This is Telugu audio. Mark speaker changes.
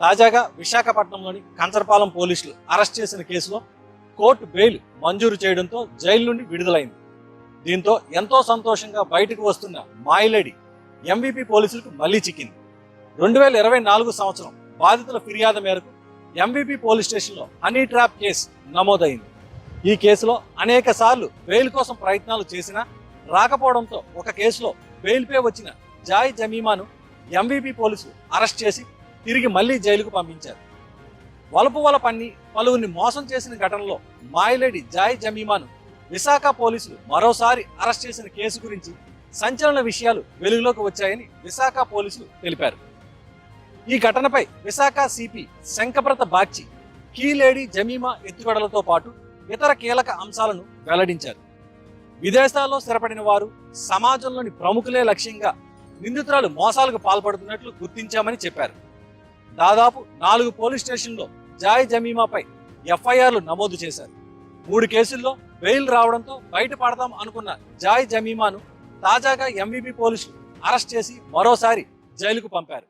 Speaker 1: తాజాగా విశాఖపట్నంలోని కంచరపాలెం పోలీసులు అరెస్ట్ చేసిన కేసులో కోర్టు బెయిల్ మంజూరు చేయడంతో జైలు నుండి విడుదలైంది. దీంతో ఎంతో సంతోషంగా బయటకు వస్తున్న మాయిలేడి ఎంవీపీ పోలీసులకు మళ్ళీ చిక్కింది. రెండు వేల ఇరవై నాలుగు సంవత్సరం బాధితుల ఫిర్యాదు మేరకు ఎంవీపీ పోలీస్ స్టేషన్లో హనీ ట్రాప్ కేసు నమోదైంది. ఈ కేసులో అనేక సార్లు బెయిల్ కోసం ప్రయత్నాలు చేసినా రాకపోవడంతో ఒక కేసులో బెయిల్పై వచ్చిన జాయ్ జమీమాను ఎంవీపీ పోలీసులు అరెస్ట్ చేసి తిరిగి మళ్ళీ జైలుకు పంపించారు. వలపు వల పన్ని పలువురిని మోసం చేసిన ఘటనలో మాయలేడి జాయ్ జమీమాను విశాఖ పోలీసులు మరోసారి అరెస్ట్ చేసిన కేసు గురించి సంచలన విషయాలు వెలుగులోకి వచ్చాయని విశాఖ పోలీసులు తెలిపారు. ఈ ఘటనపై విశాఖ సిపి శంకప్రత బాగ్చి కీలేడి జమీమా ఎత్తుగడలతో పాటు ఇతర కీలక అంశాలను వెల్లడించారు. విదేశాల్లో స్థిరపడిన వారు సమాజంలోని ప్రముఖులే లక్ష్యంగా నిందితురాలు మోసాలకు పాల్పడుతున్నట్లు గుర్తించామని చెప్పారు. దాదాపు నాలుగు పోలీస్ స్టేషన్లో జాయ్ జమీమాపై ఎఫ్ఐఆర్లు నమోదు చేశారు. మూడు కేసుల్లో బెయిల్ రావడంతో బయటపడదాం అనుకున్న జాయ్ జమీమాను తాజాగా ఎంవీపీ పోలీసులు అరెస్ట్ చేసి మరోసారి జైలుకు పంపారు.